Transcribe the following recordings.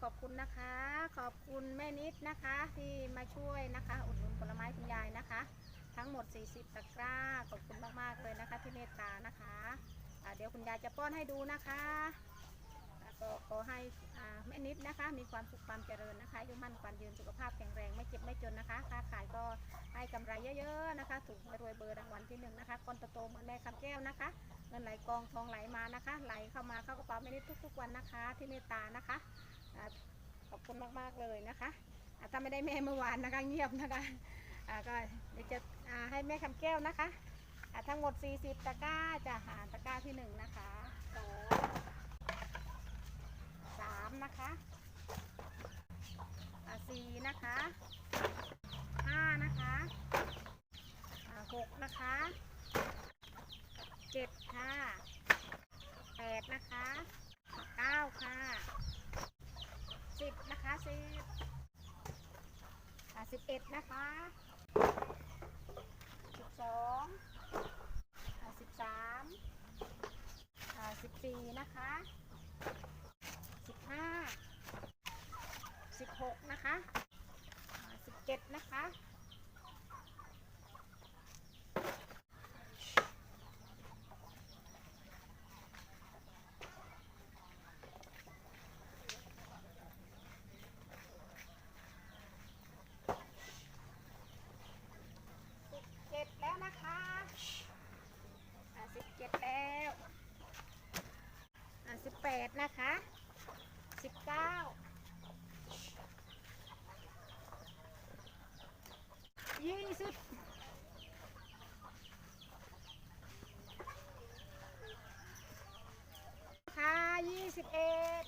ขอบคุณนะคะ ขอบคุณแม่นิดนะคะ ที่มาช่วยนะคะ อุดหนุนผลไม้คุณยายนะคะ ทั้งหมด 40 ตะกร้า ขอบคุณมากๆเลยนะคะ ที่เมตตานะคะอ่าเดี๋ยวคุณยายจะป้อนให้ดูนะคะก็ขอให้แม่นิดนะคะ มีความสุขความเจริญนะคะอายุมั่นขวัญยืนสุขภาพแข็งแรงไม่เจ็บไม่จนนะคะค้าขายก็ให้กำไรเยอะๆนะคะถูกรวยเบอร์รางวัลที่หนึ่งนะคะก้อนโตๆเหมือนแม่คำแก้วนะคะ เงินไหลกองทองไหลมานะคะ ไหลเข้ามาเข้ากระเป๋าแม่นิดทุกๆวันนะคะ ที่เมตตานะคะ ขอบคุณมากๆเลยนะคะถ้าไม่ได้แม่เมื่อวานนะคะเงียบนะคะก็เดี๋ยวจะให้แม่คำแก้วนะคะทั้งหมด 40 ตะกร้าจะหาตะกร้าที่หนึ่งนะคะสองสามนะคะสี่นะคะห้านะคะหกนะคะเจ็ดค่ะแปดนะคะเก้าค่ะสิบนะคะ สิบอะสิบเอ็ดนะคะสิบสองอะสิบสามอะสิบสี่นะคะสิบห้าสิบหกนะคะอะสิบเจ็ดนะคะ สิบเจ็ดแล้วนะคะอะสิบเจ็ดแล้วอะสิบแปดนะคะสิบเก้ายี่สิบค่ะยี่สิบเอ็ด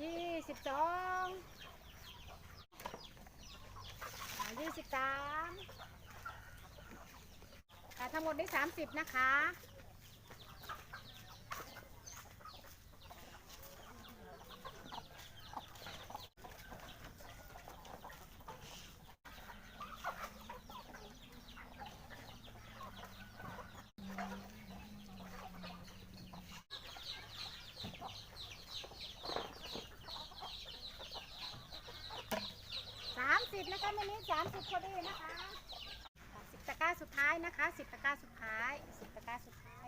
ยี่สิบสอง ยี่ สิบสามทั้งหมดได้สามสิบนะคะ สา มวันนี้สามสิบพอดีนะคะสิบตะกร้าสุดท้ายนะคะสิบตะกร้าสุดท้ายสิบตะกร้าสุดท้าย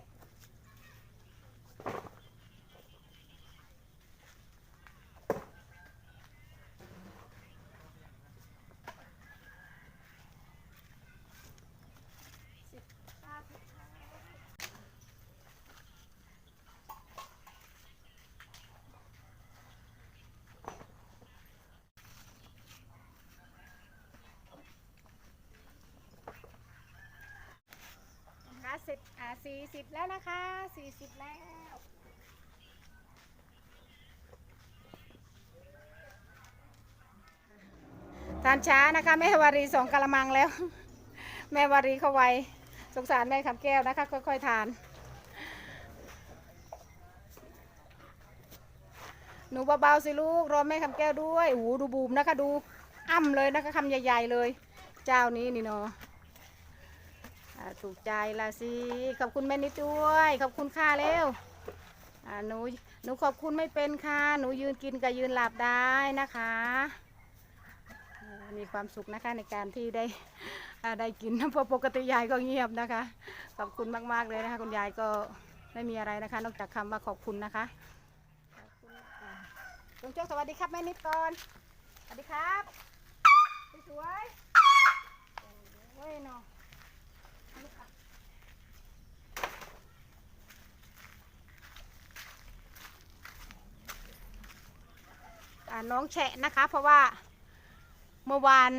สิบตะกร้าสุดท้ายนะคะสิบ อ่าสี่สิบแล้วนะคะสี่สิบแล้วทานช้านะคะแม่วารีสองกะละมังแล้ว แม่วารีเขาไวสงสารแม่คำแก้วนะคะ ค่อยๆทาน หนูเบาๆสิลูกรอแม่คำแก้วด้วยโอ้ดูบูมนะคะดู อ้ำเลยนะคะคำใหญ่ ๆเลย เจ้านี้นี่เนาะ ถูกใจละสิ ขอบคุณแม่นิดด้วย ขอบคุณค่าเร็วหนูหนูขอบคุณไม่เป็นค่ะ หนูยืนกินกับยืนหลับได้นะคะ มีความสุขนะคะในการที่ได้ได้กินเพราะปกติยายก็เงียบนะคะ ขอบคุณมากๆเลยนะคะ คุณยายก็ไม่มีอะไรนะคะ นอกจากคำว่าขอบคุณนะคะลุงโจ๊กสวัสดีครับแม่นิดก่อน สวัสดีครับ สวยๆโอ้ยเนาะเอาลูกค่ะอ่า น้องแฉะนะคะ เพราะว่าเมื่อวาน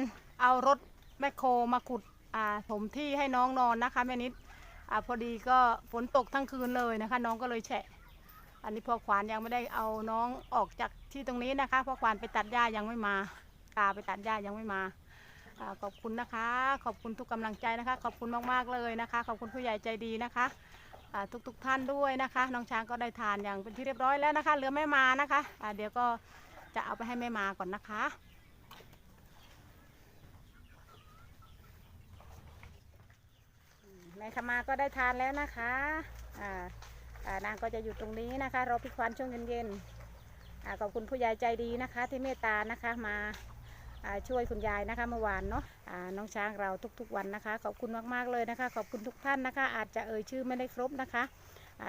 เอารถแมคโครมาขุดอ่าถมที่ให้น้องนอนนะคะแม่นิดอ่าพอดีก็ฝนตกทั้งคืนเลยนะคะ น้องก็เลยแฉะ อันนี้พอขวานยังไม่ได้เอาน้องออกจากที่ตรงนี้นะคะเพราะขวานไปตัดหญ้ายังไม่มา ตาไปตัดหญ้ายังไม่มาอขอบคุณนะคะ ขอบคุณทุกกำลังใจนะคะ ขอบคุณมากๆเลยนะคะ ขอบคุณผู้ใหญ่ใจดีนะคะอ่าทุกๆท่านด้วยนะคะ น้องช้างก็ได้ทานอย่างเป็นที่เรียบร้อยแล้วนะคะเหลือแม่มานะคะอ่าเดี๋ยวก็ จะเอาไปให้แม่มาก่อนนะคะ แม่ขมาก็ได้ทานแล้วนะคะอ่าอ่านางก็จะอยู่ตรงนี้นะคะรอพี่ควานช่วงเย็นๆอ่าขอบคุณผู้ใหญ่ใจดีนะคะ ที่เมตตานะคะมาช่วยคุณยายนะคะเมื่อวานเนาะอ่าน้องช้างเราทุกๆวันนะคะ ขอบคุณมากๆเลยนะคะ ขอบคุณทุกท่านนะคะ อาจจะเอ่ยชื่อไม่ได้ครบนะคะ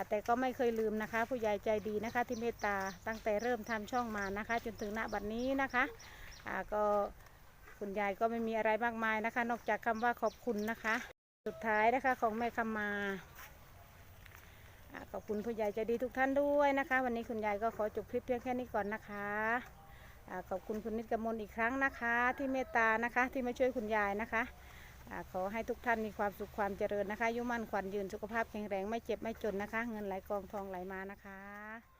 แต่ก็ไม่เคยลืมนะคะ ผู้ใหญ่ใจดีนะคะที่เมตตาตั้งแต่เริ่มทำช่องมานะคะ จนถึงณบัดนี้นะคะอ่าก็คุณยายก็ไม่มีอะไรมากมายนะคะ นอกจากคำว่าขอบคุณนะคะ สุดท้ายนะคะของแม่คำมาอ่าขอบคุณผู้ใหญ่ใจดีทุกท่านด้วยนะคะ วันนี้คุณยายก็ขอจบคลิปเพียงแค่นี้ก่อนนะคะขอบคุณคุณนิตกมลอีกครั้งนะคะ ที่เมตตานะคะที่มาช่วยคุณยายนะคะ ขอให้ทุกท่านมีความสุขความเจริญนะคะยุมั่นขวัญยืนสุขภาพแข็งแรงไม่เจ็บไม่จนนะคะ เงินไหลกองทองไหลมานะคะ